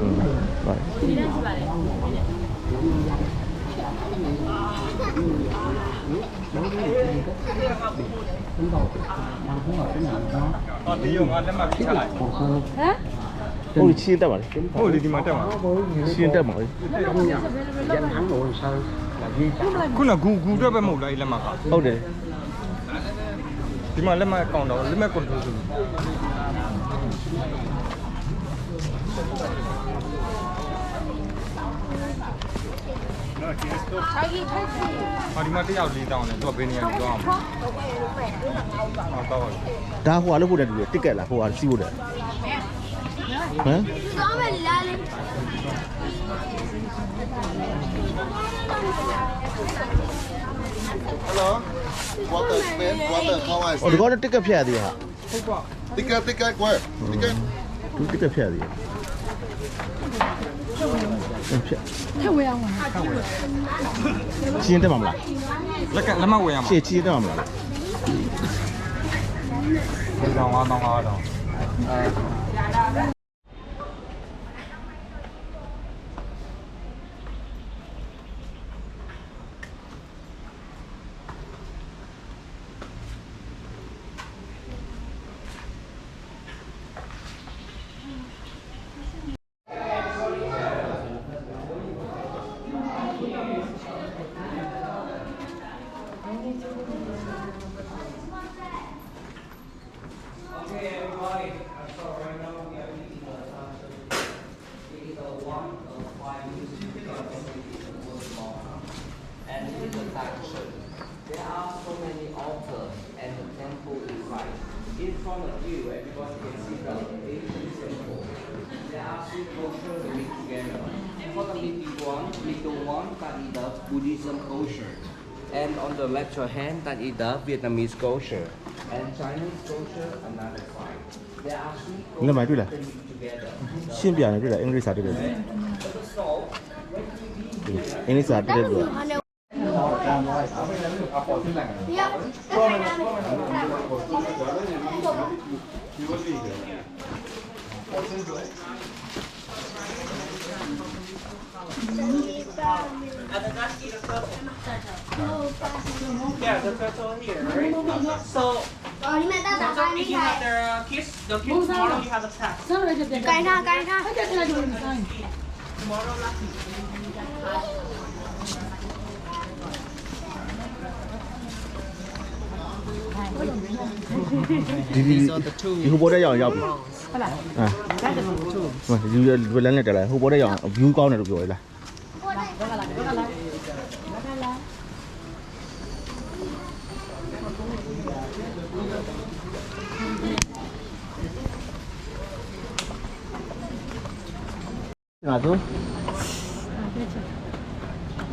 Ừ. Rồi. Hả? Ôi, xin tay bảo Ôi, đi mà tay bảo Xin tay bảo Danh hắn hồ sơ là ghi chặt Cứ là gu gu đó bên mẫu lại là mà Ôi, để Thì mà lên mà còn đó, lên mà còn thường thường လေ ခုနဂူဂူအတွက်ပဲမဟုတ်လားအဲ့လက်မှတ်က ဟုတ်တယ် ဒီမှာလက်မှတ်ကောင်တော့လက်မှတ်ကွန်ထရိုးဆို ထိုင်ကြီးထိုင်ကြီး ဟောဒီမှာတစ်ယောက်၄တောင်းတယ်သူကဘယ်နေရာကြီးသွားအောင်ဟောတော့ ဒါဟိုဟာလို့ဖို့တယ်တူတယ်တစ်ကက်လားဟိုဟာစီးဖို့တယ်ဟမ် သွားမယ်လားလေ Hello. Water Spain, water how I ဟိုဒီကောင်တစ်ကက်ဖြတ်ရသေးဟာ ဟုတ်ပါ Ticket, ticket, where? Ticket. သူတစ်ကက်ဖြတ်ရသေးတယ်ဖြတ် ထက်ဝဲအောင်ပါ ချင်းတက်မှာမလား လက်ကလက်မှတ်ဝယ်ရမှာ ရှေ့ 太危险了。太危险了。基因带不来。那干那么危险吗？这基带不来。你讲话，讲话，讲。on the left your hand, that is the Vietnamese culture. And Chinese culture, another side. There are three cultures လက်မှတွေ့လား that meet together. ရှင်းပြတယ်တွေ့လားအင်္ဂလိပ်စာတွေ့တယ် The soul, အင်္ဂလိပ်စာတွေ့တယ် And then that's either foot. Yeah, the turtle here, right? So, so if you have their uh, kids, the kids tomorrow you have a test. Cái nào, cái nào. Tomorrow lucky. đi đi đi hú bố đấy rồi dòng à rồi vừa lên này trở lại hú bố đấy rồi view con này được rồi là 나도?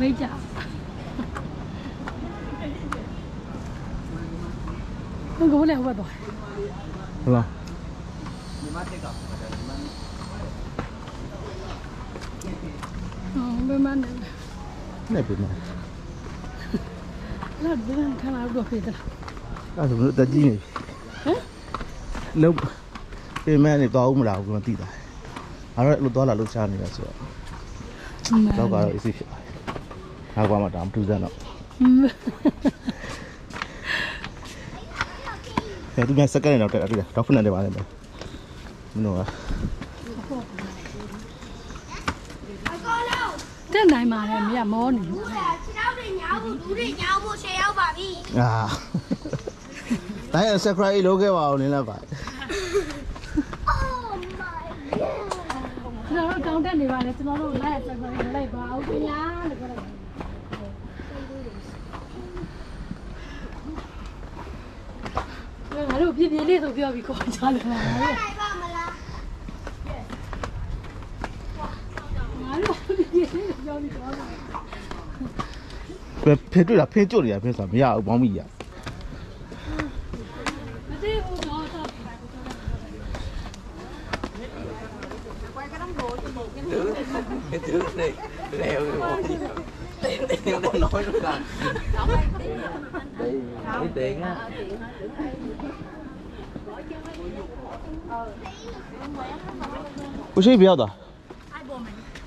왜자? 이거 원래 해봐 너. 몰라. 어, 왜만 내? 내 비만. 나 비만 가나 알고 비들. 나도 나 지네. 응? Lúc cái mẹ này to ông mà đào mà tí tải ပေမန်းနေတော့ဦးမလားဘူးမသိတာအဲ့တော့လို့သွားလာလို့ရှားနေတာဆိုတော့တော့ကတော့ easy ဖြစ်ပါတယ်။ဟာကွာမှဒါမတူစမ်းတော့အဲသူများစက္ကန့်နဲ့တော့တက်တာတွေ့လားဒေါက်ဖစ်နဲ့တက်ပါတယ်မင်းတို့ကတက်နိုင်ပါလေမရမောနေခြေထောက်တွေညောင်းဖို့ဒူးတွေညောင်းဖို့ရှယ်ရောက်ပါပြီအာတိုင်း subscribe လုပ်ခဲ့ပါဦးနင်းလည်းပါ Oh my ကျွန်တော်တို့ကော င်းတက်နေပါလေကျွန်တော်တို့လိုက်ဆက်ဆက်လိုက်ပါဦးခင်ဗျာလို့ပြောလိုက်ငါတို့ပြပြလေးဆိုပြောပြီးခေါ်ကြတယ်ငါတို့နိုင်ပါမလားငါတို့ပြပြလေးဆိုပြောပြီးခေါ်တယ်ဖဲတွေ့တာဖင်းကျွတ်နေတာဖင်းဆိုတာမရဘူးဘောင်းမီရ 我谁不要的？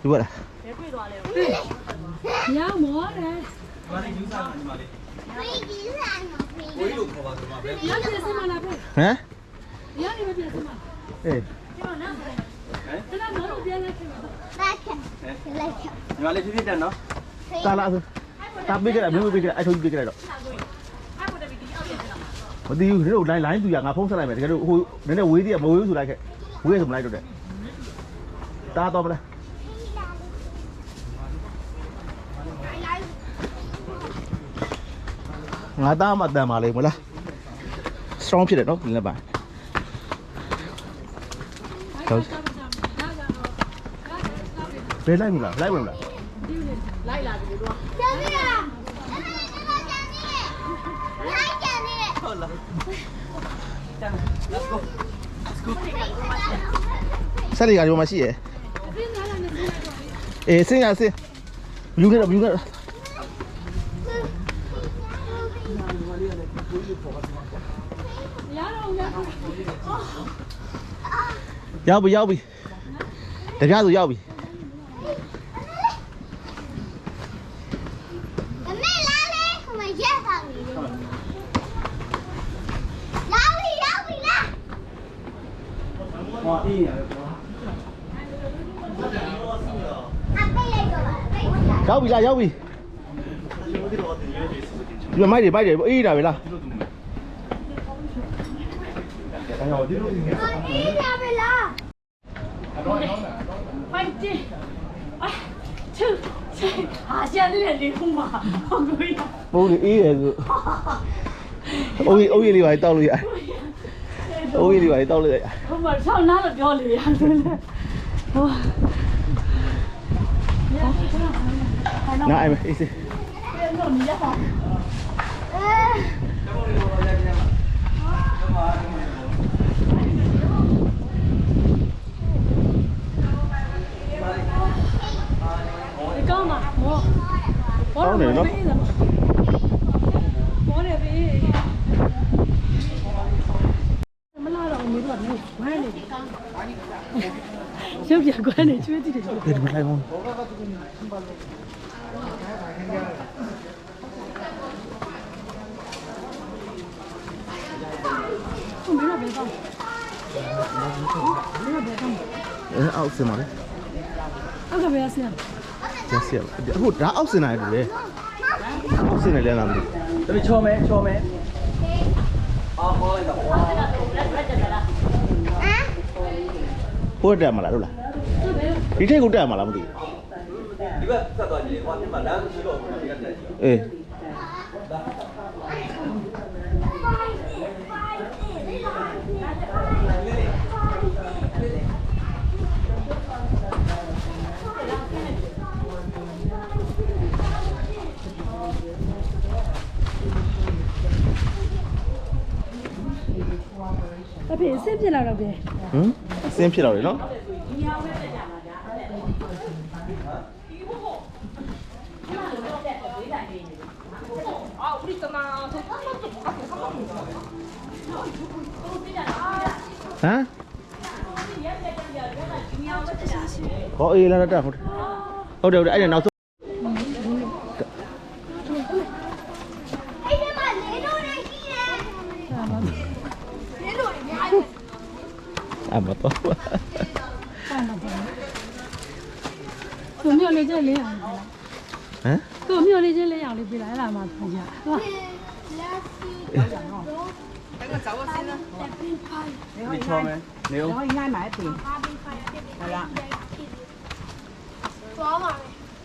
你过来。你要么嘞？嗯？哎。你把那皮皮带呢？打拉子，打皮给来，皮皮给来，哎，头皮给来了。 မသိဘူးနင်တို့လိုင်းလိုင်းသူရငါဖုန်းဆက်လိုက်မယ်တကယ်လို့ဟိုနည်းနည်းဝေးသေးရမဝေးဘူးဆိုလိုက်ခဲ့ဝေးရဆိုမလိုက်တော့တဲ့တားတော့မလားငါသားမတန်ပါလိမ့်မလား strong ဖြစ်တယ်နော်ဒီလက်ပါဘယ်လိုက်မလားလိုက်မလားလိုက်လာပြီတို့က ဟုတ်လားဆက်တွေကဒီမှာရှိရယ်အပြင်းသားလာနေစီလိုက်တော့အေးဆင်းရဆင်းမြူခဲ့တော့မြူခဲ့တော့ရတော့ရတော့ရောက်ပြီရောက်ပြီတပြားဆိုရောက်ပြီ မှာအေးနေရတယ်ကွာရောက်ပြီလားရောက်ပြီဒီမိုက်တွေပိုက်တယ်အေးတာပဲလားဒီလိုဒီလိုအေးတာပဲလားဖိုက်တီအာသူအာရှန်လေးလေးခုမှာဟုတ်ပြီပုံလေးအေးတယ်ဆိုအိုးကြီးအိုးကြီးလေးပါတောက်လို့ရတယ် Ôi đi vậy tao lười. Không mà sao nó là cho lười ăn thôi. Nó ai mà gì? Con này nó. Con này bị ရုပ်ပြကွမ်းနေကျွေးကြည့်တယ်ဒီမှာလိုက်အောင်မင်းတို့ဘယ်ကောင်းအဲအောက်စင်ပါလေအောက်ကဘယ်ဆင်းကျက်စီရအခုဒါအောက်စင်နိုင်တယ်လေအောက်စင်နေလဲလားမသိတပည့်ချောမယ်ချောမယ်အာဟောလိုက်တော့ဟိုတက်မှာလားတို့လား ဒီထိတ်ကိုတက်မှာလားမသိဒီဘက်ဆက်သွားကြည့်ဟောဒီမှာလမ်းရှိတော့ဒီကတက်ကြည့်အေးအဖေအစ်စ်ပြစ်လာတော့ပြန်ဟမ်စင်းဖြစ်တော့လေနော် hả? Có y lên đó không đâu để anh nào 啲理由你俾奶奶問係啊。有人喎，等我走咗先啦。你可以錯嘅，你你可以挨埋一邊。係啦。講埋。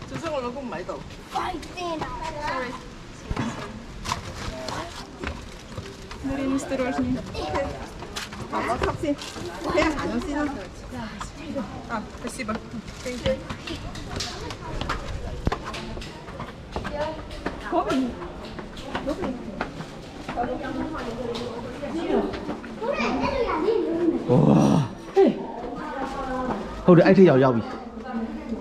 最衰我老公唔喺度。快啲啊！Sorry。Марина, осторожнее. А, вот как ты? Я, ну, сильно. А, спасибо. Thank you. 点啦！ဝါဟုတ်တယ်အဲ့ထက်ရောက်ရောက်ပြီ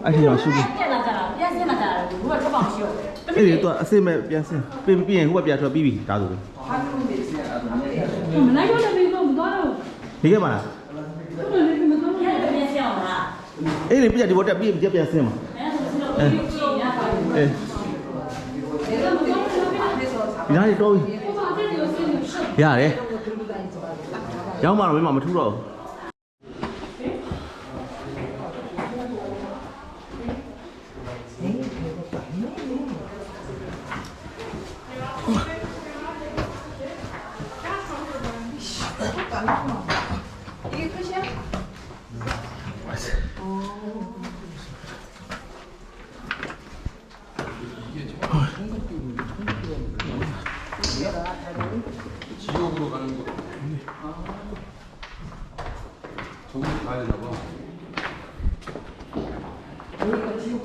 အဲ့ထက်ရောက်ရှုပြီပြန်လာကြတာပြန်စင်းလာကြတာဘူးကထွက်ပေါင်ရှိရောအဲ့ဒီတော့အစစ်မဲ့ပြန်စင်ပြင်ပြင်ဟိုကပြန်ထွက်ပြီးပြီဒါဆိုမနိုင်တော့လည်းမင်းတို့မသွားတော့ဒီကမှာလားဘူးသူလည်းမသွားတော့ပြန်စင်းအောင်လားအေးလေပြည့်ဒီဘောတက်ပြည့်ပြည့်ပြန်ဆင်းမှာအဲအေး ဒီနားလေးတော့ရတယ်ရောက်မှတော့မင်းမမထူတော့ဘူး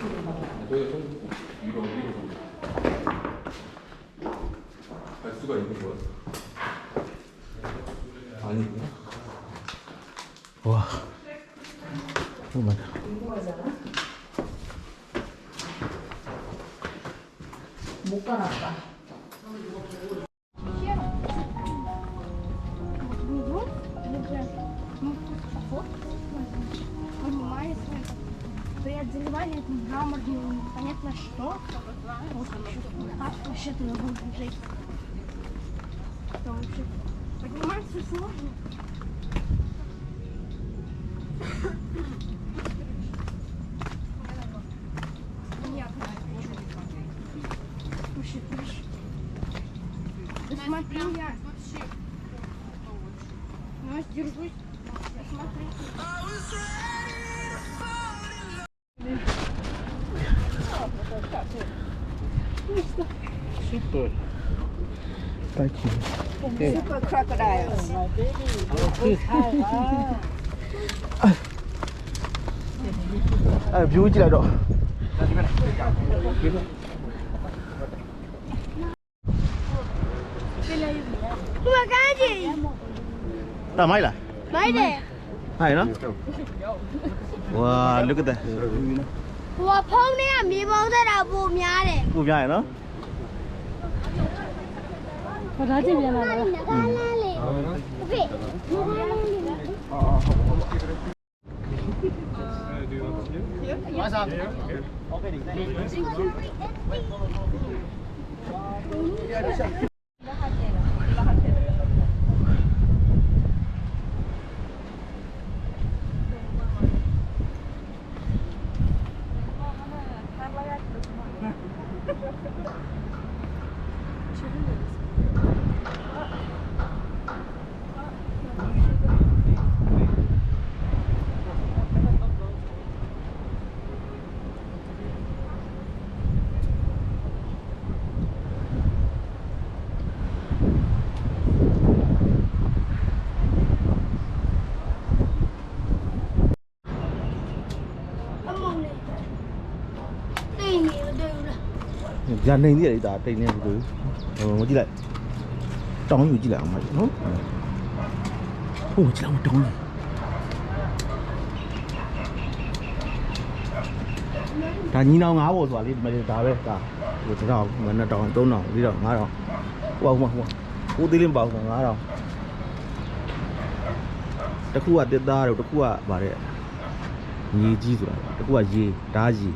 손 위로 수가 있는 거야? 아니구나. bouger. Dans mon Super crocodiles. My baby. Oh, အဲ view ကြည့်လိုက်တော့။ဟိုမှာကားကြီးတာမိုက်လားမိုက်တယ်ဟဲ့နော် wow look at that ဟိုကဖုန်းထဲကမြေပုံးသက်တာပိုများတယ်ပူပြရယ်နော် Raje भी आना Okay. 对？ညာနေသေးတယ်ဒါတိတ်နေဘူးဟိုမကြည့်လိုက်တောင်းယူကြည့်လိုက်အောင်မနော်ဟိုကြည့်လိုက်တောင်းယူဒါညီနောင်ငါးဘောဆိုတာလေဒီမှာဒါပဲဒါဟိုတောင်းမနဲ့တောင်း3000 4000 5000ဟိုဟိုဟိုဟိုသေးလင်းပေါအောင်9000တခုကတစ်သားတော့တခုကဗါတဲ့ညီကြီးဆိုတာတခုကရေဓာကြီး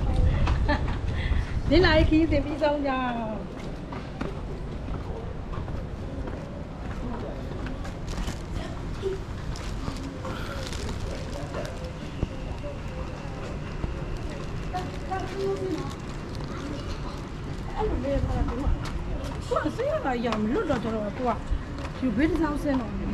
đến lại thì bị dâu nhà Hãy subscribe cho kênh Ghiền Mì Gõ Để không bỏ lỡ những video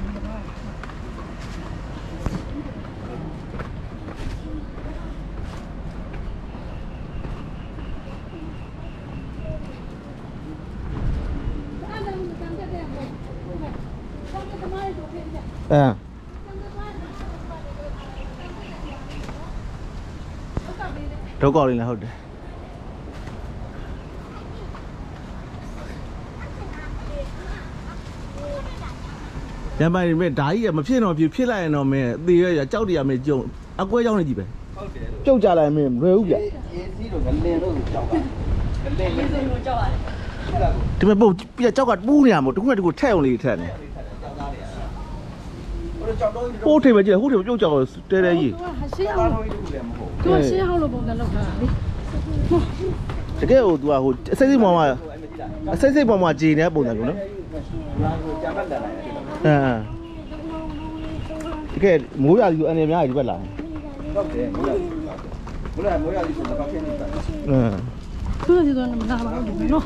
အဲဒုက္ခလေးလည်းဟုတ်တယ်ညမိုင်မဲဓာကြီးကမဖြစ်တော့ပြဖြစ်လိုက်ရင်တော့မင်းသေရရကြောက်တရားမင်းကြုံအကွဲရောက်နေကြည့်ပဲဟုတ်တယ်ပြုတ်ကြလိုက်မင်းမလွယ်ဘူးဗျရေစီးတော့ငလင်တော့ကြောက်တာငလင်ရေစီးတော့ကြောက်ရတယ်ဒီမဲ့ပုတ်ပြကြောက်ကပူးနေရမို့တခုနဲ့တခုထက်အောင်လေးထက်နေ ကြောက်တော့ဒီပိုးထိပ်ပဲကြည့်ဟိုထိပ်ပြုတ်ကြောက်တဲတဲကြီးသူကရှင်းဘာအောင်လို့ဒီလိုလဲမဟုတ်သူကရှင်းအောင်လို့ပုံစံလုပ်ထားတာလေတကယ်ဟို तू ကဟိုအစိမ့်စိမ့်ပေါ်မှာဘူးအဲ့မကြည့်လားအစိမ့်စိမ့်ပေါ်မှာဂျင်းနေတဲ့ပုံစံမျိုးနော်လာကိုကြမ်းပတ်လာတယ်ဒီလိုအင်းတကယ်မိုးရကြီးအနေများကြီးဒီဘက်လာဟုတ်တယ်မိုးရဘူးမိုးရမိုးရဒီဆိုတာဘာဖြစ်နေတာလဲအင်းသူကဒီတော့မနာပါဘူးနော်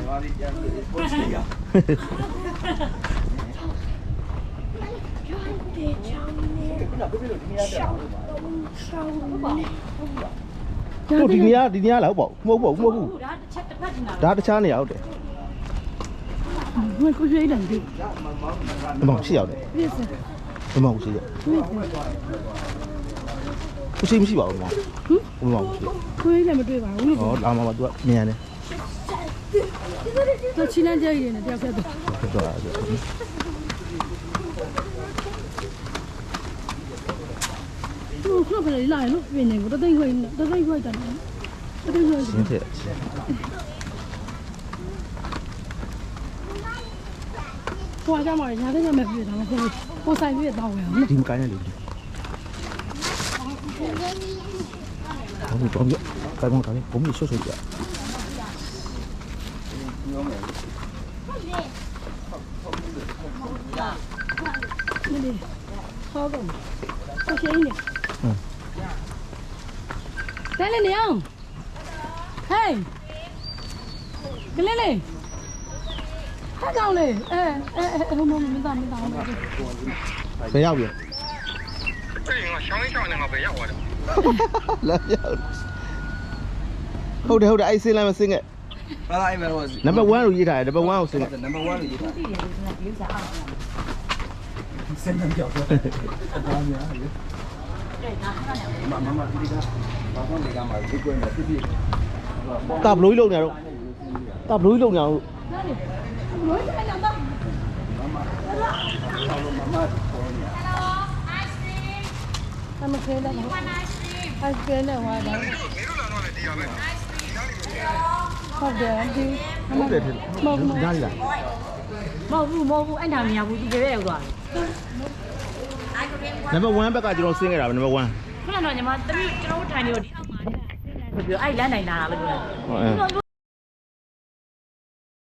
ဘာလေးကြမ်းပြီးပို့ချရတို့ဒီနေရာဒီနေရာလားဟုတ်ပေါ့မဟုတ်ဘူးမဟုတ်ဘူးဒါတစ်ချက်တစ်ဖက်တင်တာဒါတခြားနေရာဟုတ်တယ်ဘယ်ကိုရွှေ့တယ်ဒီဒီမှာရှိရောက်တယ်ပြည့်စင်ဒီမှာရှိတယ်ခုရှိမရှိပါဘူးဒီမှာဟမ်ဒီမှာရှိကိုရွှေ့လည်းမတွေ့ပါဘူးလို့ဟောလာမှာပါ तू ကမြန်တယ်သူချင်းနှကြရည်နဲ့တယောက်ဆက်တော့ဖြစ်သွားတာဆိုသူခုနက 路可不是来路，原来我都等会，都等会等，都等会。行铁。我家嘛，人家那个没遇到，我我三月到呀。应该的，对不对？có gì có nghĩa cái mong cái cũng bị sốt sốt vậy Hãy subscribe cho kênh Ghiền Mì Gõ Để không bỏ lỡ những video hấp dẫn လေးဟောတော့ဆက်ရှင်းနေတဲလေနေအောင်ဟေးကလေးလေးဟာကောင်းလေအဲအဲအဲဟိုမမင်းသားမင်းသားဟိုဘယ်ရောက်ပြီအဲ့ဒီငါရှောင်းရှောင်းနေငါပဲရောက်သွားတယ်လာရောက်ဟုတ်တယ်ဟုတ်တယ်အဲ့ဆင်းလိုက်မဆင်းခဲ့ဘာသာအဲ့မဲ့တော့နံပါတ်1ကိုရေးထားတယ်နံပါတ်1ကိုဆင်းခဲ့နံပါတ်1လို့ရေးထားတယ်စင်နံကြောက်တော့ဘာများလဲ Tam lối luôn nào Tam lối luôn nào Ice cream. Ice cream là hoa đậu. Không được anh đi. Không được thì. Mau mau. Mau mau anh làm nhà của tôi cái này rồi. နံပါတ်1ဘက်ကကျွန်တော်ဆင်းခဲ့တာပဲနံပါတ်1ခုနကတော့ညီမတမီးကျွန်တော်တို့ထိုင်နေတော့ဒီအောက်မှာပြီးအဲ့လမ်းနိုင်လာတာပဲပြောတယ်ဟုတ်အဲ